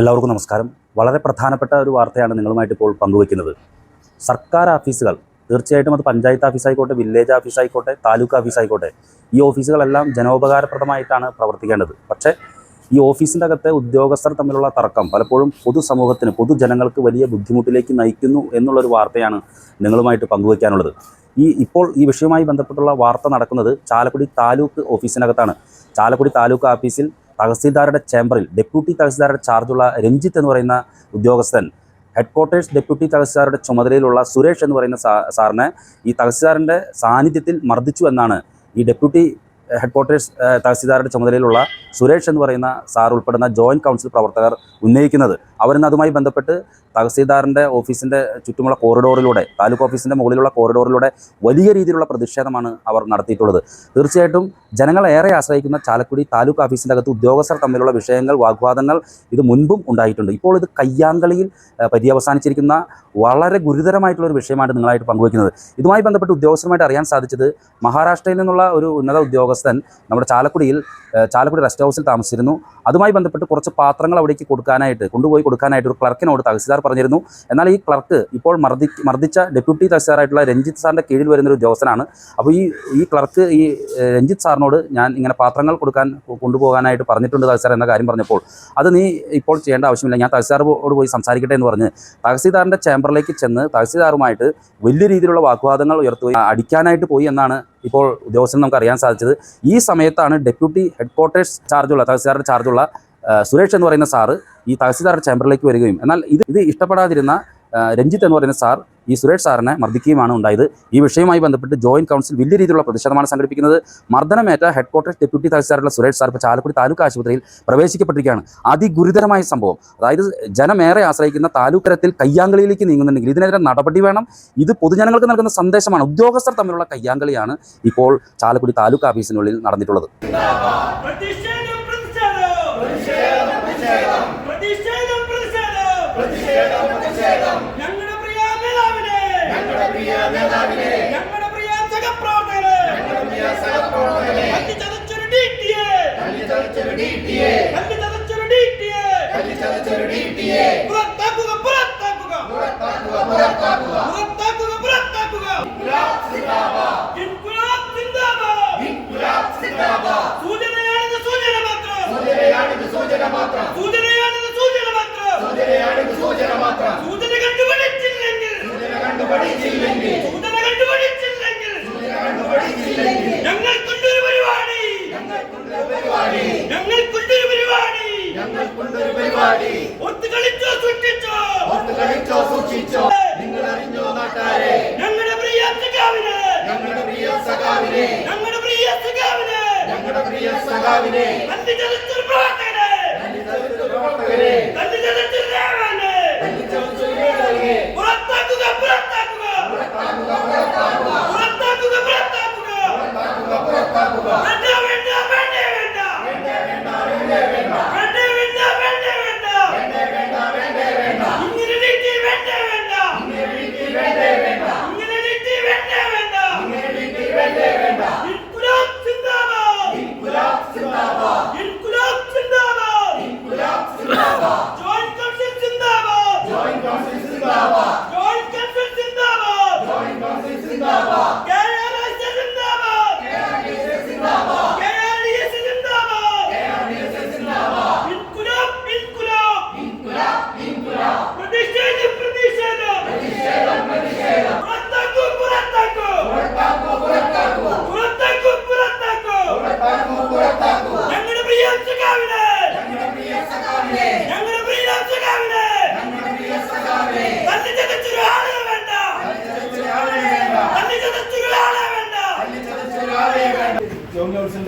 എല്ലാവർക്കും നമസ്കാരം. വളരെ പ്രധാനപ്പെട്ട ഒരു വാർത്തയാണ് നിങ്ങളുമായിട്ട് ഇപ്പോൾ പങ്കുവയ്ക്കുന്നത്. സർക്കാർ ഓഫീസുകൾ തീർച്ചയായിട്ടും അത് പഞ്ചായത്ത് ഓഫീസായിക്കോട്ടെ വില്ലേജ് ഓഫീസായിക്കോട്ടെ താലൂക്ക് ഓഫീസായിക്കോട്ടെ ഈ ഓഫീസുകളെല്ലാം ജനോപകാരപ്രദമായിട്ടാണ് പ്രവർത്തിക്കേണ്ടത്. പക്ഷേ ഈ ഓഫീസിന്റെ അകത്തെ ഉദ്യോഗസ്ഥർ തമ്മിലുള്ള തർക്കം പലപ്പോഴും പൊതുസമൂഹത്തിന് പൊതുജനങ്ങൾക്ക് വലിയ ബുദ്ധിമുട്ടിലേക്ക് നയിക്കുന്നു എന്നുള്ളൊരു വാർത്തയാണ് നിങ്ങളുമായിട്ട് പങ്കുവയ്ക്കാനുള്ളത്. ഈ ഇപ്പോൾ ഈ വിഷയവുമായി ബന്ധപ്പെട്ടുള്ള വാർത്ത നടക്കുന്നത് ചാലക്കുടി താലൂക്ക് ഓഫീസിനകത്താണ്. ചാലക്കുടി താലൂക്ക് ഓഫീസിൽ തഹസീൽദാരുടെ ചേംബറിൽ ഡെപ്യൂട്ടി തഹസീൽദാരുടെ ചാർജുള്ള രഞ്ജിത്ത് എന്ന് പറയുന്ന ഉദ്യോഗസ്ഥൻ ഹെഡ് ക്വാർട്ടേഴ്സ് ഡെപ്യൂട്ടി തഹസീൽദാരുടെ ചുമതലയിലുള്ള സുരേഷ് എന്ന് പറയുന്ന സാറിനെ ഈ തഹസീൽദാറിന്റെ സാന്നിധ്യത്തിൽ മർദ്ദിച്ചു എന്നാണ് ഈ ഡെപ്യൂട്ടി ഹെഡ് ക്വാർട്ടേഴ്സ് തഹസീൽദാരുടെ ചുമതലയിലുള്ള സുരേഷ് എന്ന് പറയുന്ന സാർ ഉൾപ്പെടുന്ന ജോയിന്റ് കൗൺസിൽ പ്രവർത്തകർ ഉന്നയിക്കുന്നത്. അവരിന്ന് അതുമായി ബന്ധപ്പെട്ട് തഹസീൽദാറിന്റെ ഓഫീസിന്റെ ചുറ്റുമുള്ള കോറിഡോറിലൂടെ താലൂക്ക് ഓഫീസിന്റെ മുകളിലുള്ള കോറിഡോറിലൂടെ വലിയ രീതിയിലുള്ള പ്രതിഷേധമാണ് അവർ നടത്തിയിട്ടുള്ളത്. തീർച്ചയായിട്ടും ജനങ്ങളേറെ ആശ്രയിക്കുന്ന ചാലക്കുടി താലൂക്ക് ഓഫീസിന്റെ അകത്ത് ഉദ്യോഗസ്ഥർ തമ്മിലുള്ള വിഷയങ്ങൾ വാഗ്വാദങ്ങൾ ഇത് മുൻപും ഉണ്ടായിട്ടുണ്ട്. ഇപ്പോൾ ഇത് കയ്യാങ്കളിയിൽ പര്യവസാനിച്ചിരിക്കുന്ന വളരെ ഗുരുതരമായിട്ടുള്ള ഒരു വിഷയമാണ് നിങ്ങളായിട്ട് പങ്കുവയ്ക്കുന്നത്. ഇതുമായി ബന്ധപ്പെട്ട് ഉദ്യോഗസ്ഥരുമായിട്ട് അറിയാൻ സാധിച്ചത് മഹാരാഷ്ട്രയിൽ നിന്നുള്ള ഒരു ഉന്നത ഉദ്യോഗസ്ഥൻ നമ്മുടെ ചാലക്കുടിയിൽ ചാലക്കുടി റെസ്റ്റ് ഹൗസിൽ താമസിച്ചിരുന്നു. അതുമായി ബന്ധപ്പെട്ട് കുറച്ച് പാത്രങ്ങൾ അവിടേക്ക് കൊടുക്കാനായിട്ട് കൊണ്ടുപോയി കൊടുക്കാനായിട്ട് ഒരു ക്ലർക്കിനോട് തഹസിൽദാർ പറഞ്ഞിരുന്നു. എന്നാൽ ഈ ക്ലർക്ക് ഇപ്പോൾ മർദ്ദി മർദ്ദിച്ച ഡെപ്യൂട്ടി തഹസിൽദാറായിട്ടുള്ള രഞ്ജിത്ത് സാറിന്റെ കീഴിൽ വരുന്ന ഒരു ഉദ്യോഗസ്ഥനാണ്. അപ്പോൾ ഈ ഈ ക്ലർക്ക് ഈ രഞ്ജിത്ത് സാറിനോട് ഞാൻ ഇങ്ങനെ പാത്രങ്ങൾ കൊടുക്കാൻ കൊണ്ടുപോകാനായിട്ട് പറഞ്ഞിട്ടുണ്ട് തഹസിൽദാർ എന്ന കാര്യം പറഞ്ഞപ്പോൾ അത് നീ ഇപ്പോൾ ചെയ്യേണ്ട ആവശ്യമില്ല. ഞാൻ തഹസിൽദാറോട് പോയി സംസാരിക്കട്ടെ എന്ന് പറഞ്ഞ് തഹസിൽദാറിന്റെ ചേംബറിലേക്ക് ചെന്ന് തഹസിൽദാറുമായിട്ട് വലിയ രീതിയിലുള്ള വാഗ്വാദങ്ങൾ ഉയർത്തുകയും അടിക്കാനായിട്ട് പോയി എന്നാണ് ഇപ്പോൾ ഉദ്യോഗസ്ഥന് നമുക്ക് അറിയാൻ സാധിച്ചത് ഈ സമയത്താണ് ഡെപ്യൂട്ടി ഹെഡ് ക്വാർട്ടേഴ്സ് ചാർജുള്ള തഹസിൽദാറുടെ ചാർജുള്ള സുരേഷ് എന്ന് പറയുന്ന സാറ് ഈ തഹസിൽദാറുടെ ചേംബറിലേക്ക് വരികയും എന്നാൽ ഇത് ഇത് ഇഷ്ടപ്പെടാതിരുന്ന രഞ്ജിത്ത് എന്ന് പറയുന്ന സാർ ഈ സുരേഷ് സാറിനെ മർദ്ദിക്കുകയുമാണ് ഉണ്ടായത്. ഈ വിഷയവുമായി ബന്ധപ്പെട്ട് ജോയിന്റ് കൗൺസിൽ വലിയ രീതിയിലുള്ള പ്രതിഷേധമാണ് സംഘടിപ്പിക്കുന്നത്. മർദ്ദനമേറ്റ ഹെഡ് ക്വാർട്ടേഴ്സ് ഡെപ്യൂട്ടി തഹസിൽദാറുള്ള സുരേഷ് സാർ ഇപ്പോൾ ചാലക്കുടി താലൂക്ക് ആശുപത്രിയിൽ പ്രവേശിക്കപ്പെട്ടിരിക്കുകയാണ്. അതിഗുരുതരമായ സംഭവം. അതായത് ജനമേറെ ആശ്രയിക്കുന്ന താലൂക്ക് തലത്തിൽ കയ്യാങ്കളിയിലേക്ക് നീങ്ങുന്നുണ്ടെങ്കിൽ ഇതിനെതിരെ നടപടി വേണം. ഇത് പൊതുജനങ്ങൾക്ക് നൽകുന്ന സന്ദേശമാണ്. ഉദ്യോഗസ്ഥർ തമ്മിലുള്ള കയ്യാങ്കളിയാണ് ഇപ്പോൾ ചാലക്കുടി താലൂക്ക് ഓഫീസിനുള്ളിൽ നടന്നിട്ടുള്ളത്. പ്രതിഷേധം പ്രതിഷേധം. പ്രതിഷേധം പ്രതിഷേധം. ഞങ്ങളുടെ പ്രിയ നേതാവിനെ. ഞങ്ങളുടെ പ്രിയ സഹപ്രവർത്തകരെ. ഞങ്ങളുടെ പ്രിയ സഹപ്രവർത്തകരെ. തല്ലി ചതച്ചൊരു ഡിടിയെ തല്ലി ചതച്ചൊരു ഡിടിയെ തല്ലി ചതച്ചൊരു ഡിടിയെ തല്ലി ചതച്ചൊരു ഡിടിയെ പുറത്താക്കുക കളിച്ചോ നിങ്ങൾ അറിഞ്ഞോ നാട്ടാരെ? ഞങ്ങളുടെ പ്രിയ സഖാവിനെ. ഞങ്ങളുടെ പ്രിയ സഖാവിനെ. ഞങ്ങളുടെ പ്രിയ സഖാവിനെ. ഞങ്ങളുടെ പ്രിയ സഖാവിനെ. തല്ലി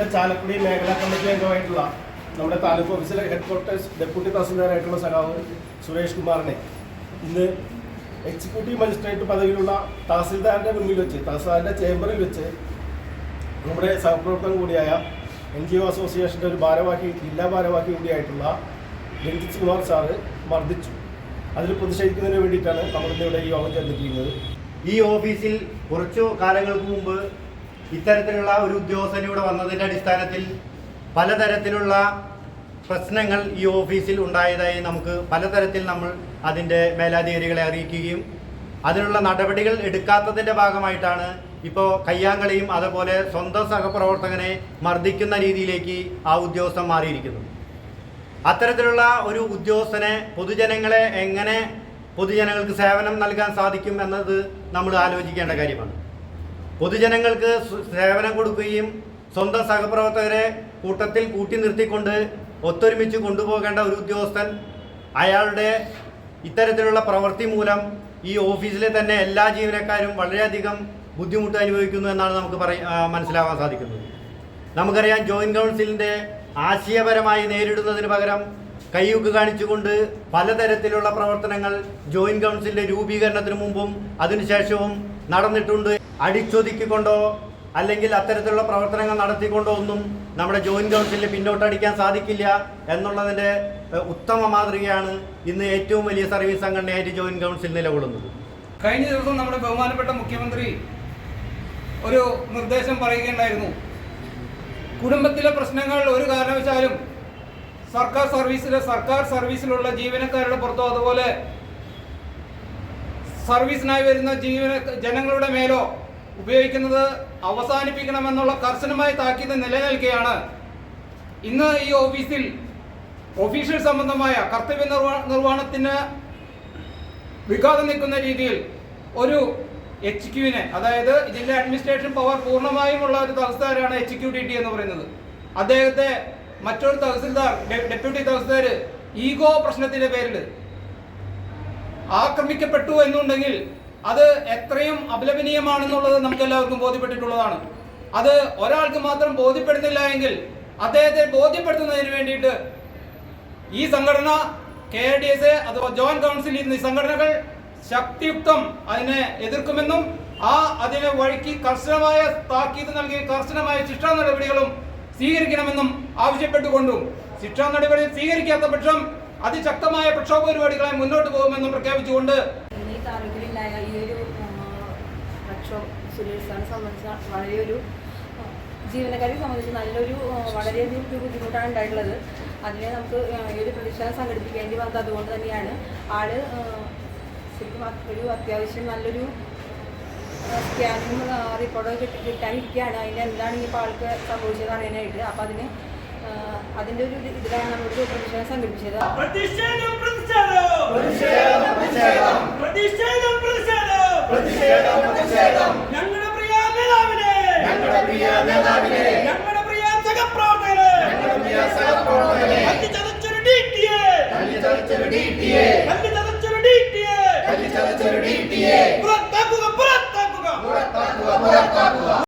കൗൺസിലിന്റെ ചാലക്കുടി മേഖലാ കമ്മിറ്റി അംഗമായിട്ടുള്ള നമ്മുടെ താലൂക്ക് ഓഫീസിലെ ഹെഡ് ക്വാർട്ടേഴ്സ് ഡെപ്യൂട്ടി തഹസിൽദാരായിട്ടുള്ള സഖാവ് സുരേഷ് കുമാറിനെ ഇന്ന് എക്സിക്യൂട്ടീവ് മജിസ്ട്രേറ്റ് പദവിയിലുള്ള തഹസിൽദാറിന്റെ മുന്നിൽ വെച്ച് തഹസിൽദാറിന്റെ ചേംബറിൽ വെച്ച് നമ്മുടെ സഹപ്രവർത്തകൻ കൂടിയായ എൻ ജി ഒ അസോസിയേഷന്റെ ഒരു ഭാരവാഹി ജില്ലാ ഭാരവാഹി കൂടിയായിട്ടുള്ള രഞ്ജിത് കുമാർ സാറ് മർദ്ദിച്ചു. അതിൽ പ്രതിഷേധിക്കുന്നതിന് വേണ്ടിയിട്ടാണ് നമ്മളിന്നിവിടെ ഈ യോഗം ചേർന്നിരിക്കുന്നത്. ഈ ഓഫീസിൽ കുറച്ചു കാലങ്ങൾക്ക് മുമ്പ് ഇത്തരത്തിലുള്ള ഒരു ഉദ്യോഗസ്ഥൻ ഇവിടെ വന്നതിന്റെ അടിസ്ഥാനത്തിൽ പലതരത്തിലുള്ള പ്രശ്നങ്ങൾ ഈ ഓഫീസിൽ ഉണ്ടായതായി നമുക്ക് പലതരത്തിൽ നമ്മൾ അതിന്റെ മേലാധികാരികളെ അറിയിക്കുകയും അതിനുള്ള നടപടികൾ എടുക്കാത്തതിന്റെ ഭാഗമായിട്ടാണ് ഇപ്പോൾ കയ്യാങ്കളിയും അതുപോലെ സ്വന്തം സഹപ്രവർത്തകനെ മർദ്ദിക്കുന്ന രീതിയിലേക്ക് ആ ഉദ്യോഗസ്ഥൻ മാറിയിരിക്കുന്നത് അത്തരത്തിലുള്ള ഒരു ഉദ്യോഗസ്ഥനെ പൊതുജനങ്ങളെ എങ്ങനെ പൊതുജനങ്ങൾക്ക് സേവനം നൽകാൻ സാധിക്കും എന്നത് നമ്മൾ ആലോചിക്കേണ്ട കാര്യമാണ്. പൊതുജനങ്ങൾക്ക് സേവനം കൊടുക്കുകയും സ്വന്തം സഹപ്രവർത്തകരെ കൂട്ടത്തിൽ കൂട്ടി നിർത്തിക്കൊണ്ട് ഒത്തൊരുമിച്ച് കൊണ്ടുപോകേണ്ട ഒരു ഉദ്യോഗസ്ഥൻ അയാളുടെ ഇത്തരത്തിലുള്ള പ്രവൃത്തി മൂലം ഈ ഓഫീസിലെ തന്നെ എല്ലാ ജീവനക്കാരും വളരെയധികം ബുദ്ധിമുട്ട് അനുഭവിക്കുന്നു എന്നാണ് നമുക്ക് പറയ മനസ്സിലാവാൻ സാധിക്കുന്നത്. നമുക്കറിയാം ജോയിന്റ് കൗൺസിലിന്റെ ആശയപരമായി നേരിടുന്നതിന് പകരം കൈയൊക്കെ കാണിച്ചുകൊണ്ട് പലതരത്തിലുള്ള പ്രവർത്തനങ്ങൾ ജോയിന്റ് കൗൺസിലിന്റെ രൂപീകരണത്തിന് മുമ്പും അതിനുശേഷവും നടന്നിട്ടുണ്ട്. അടിച്ചൊതുക്കിക്കൊണ്ടോ അല്ലെങ്കിൽ അത്തരത്തിലുള്ള പ്രവർത്തനങ്ങൾ നടത്തിക്കൊണ്ടോ ഒന്നും നമ്മുടെ ജോയിന്റ് കൗൺസിലിനെ പിന്നോട്ടടിക്കാൻ സാധിക്കില്ല എന്നുള്ളതിന്റെ ഉത്തമ മാതൃകയാണ് ഇന്ന് ഏറ്റവും വലിയ സർവീസ് സംഘടനയായിട്ട് ജോയിന്റ് കൗൺസിൽ നിലകൊള്ളുന്നത്. കഴിഞ്ഞ ദിവസം നമ്മുടെ ബഹുമാനപ്പെട്ട മുഖ്യമന്ത്രി ഒരു നിർദ്ദേശം പറയുകയുണ്ടായിരുന്നു. കുടുംബത്തിലെ പ്രശ്നങ്ങൾ ഒരു കാരണവശാലും സർക്കാർ സർവീസിലെ സർക്കാർ സർവീസിലുള്ള ജീവനക്കാരുടെ പുറത്തോ അതുപോലെ സർവീസിനായി വരുന്ന ജീവന ജനങ്ങളുടെ മേലോ ഉപയോഗിക്കുന്നത് അവസാനിപ്പിക്കണമെന്നുള്ള കർശനമായ താക്കീത് നിലനിൽക്കുകയാണ് ഇന്ന് ഈ ഓഫീസിൽ ഒഫീഷ്യൽ സംബന്ധമായ കർത്തവ്യ നിർവഹണത്തിന് വിഘാതം നിൽക്കുന്ന രീതിയിൽ ഒരു എച്ച് ക്യുവിനെ അതായത് ഇതിന്റെ അഡ്മിനിസ്ട്രേഷൻ പവർ പൂർണമായുമുള്ള ഒരു തഹസിൽദാരാണ് എച്ച് ക്യു ഡി ടി എന്ന് പറയുന്നത്. അദ്ദേഹത്തെ മറ്റൊരു തഹസിൽദാർ ഡെപ്യൂട്ടി തഹസിൽദാർ ഈഗോ പ്രശ്നത്തിന്റെ പേരിൽ ആക്രമിക്കപ്പെട്ടു എന്നുണ്ടെങ്കിൽ അത് എത്രയും അപലപനീയമാണെന്നുള്ളത് നമുക്ക് എല്ലാവർക്കും ബോധ്യപ്പെട്ടിട്ടുള്ളതാണ്. അത് ഒരാൾക്ക് മാത്രം ബോധ്യപ്പെടുന്നില്ല എങ്കിൽ അദ്ദേഹത്തെ ബോധ്യപ്പെടുത്തുന്നതിന് വേണ്ടിയിട്ട് ഈ സംഘടന കെ ഡി എസ് എ അഥവാ ജോയിന്റ് കൗൺസിൽ എന്നീ സംഘടനകൾ ശക്തിയുക്തം അതിനെ എതിർക്കുമെന്നും ആ അതിനെ വഴിക്ക് കർശനമായ താക്കീത് നൽകി കർശനമായ ശിക്ഷാ നടപടികളും സ്വീകരിക്കണമെന്നും ആവശ്യപ്പെട്ടുകൊണ്ടും ശിക്ഷാ നടപടി സ്വീകരിക്കാത്ത പക്ഷം അതിശക്തമായ പ്രക്ഷോഭ പരിപാടികളായി മുന്നോട്ട് പോകുമെന്നും പ്രഖ്യാപിച്ചുകൊണ്ട് വളരെ ഒരു ജീവനക്കാരെ സംബന്ധിച്ച് നല്ലൊരു വളരെയധികം ഒരു ബുദ്ധിമുട്ടാണ് ഉണ്ടായിട്ടുള്ളത്. അതിനെ നമുക്ക് ഈ ഒരു പ്രതിഷേധം സംഘടിപ്പിക്കേണ്ടി വന്നത് അതുകൊണ്ട് തന്നെയാണ്. ആൾ ശരിക്കും ഒരു അത്യാവശ്യം നല്ലൊരു സ്കാനിങ് റിപ്പോർട്ടൊക്കെ കിട്ടി കിട്ടാനിരിക്കുകയാണ്. അതിന്റെ എന്താണ് ഇപ്പോൾ ആൾക്ക് സംഭവിച്ചത് അറിയാനായിട്ട്. അപ്പോൾ അതിന് ആ, അതിന്റെ ഒരു ഇതിലാണ് നമ്മളൊരു പ്രതിഷേധം സംഘടിപ്പിച്ചത്. പ്രതിഷേധം പ്രതിഷേധം. പ്രതിഷേധം പ്രതിഷേധം. ഞങ്ങളുടെ പ്രിയ നേതാവിനെ. ഞങ്ങളുടെ പ്രിയ നേതാവിനെ. ഞങ്ങളുടെ പ്രിയ സഹപ്രവർത്തകരെ. ഞങ്ങളുടെ പ്രിയ സഹപ്രവർത്തകരെ. തല്ലി ചതച്ചൊരു ഡിടിഎ തല്ലി ചതച്ചൊരു ഡിടിഎ തല്ലി ചതച്ചൊരു ഡിടിഎ തല്ലി ചതച്ചൊരു ഡിടിഎ പുറത്താക്കുക പുറത്താക്കുക.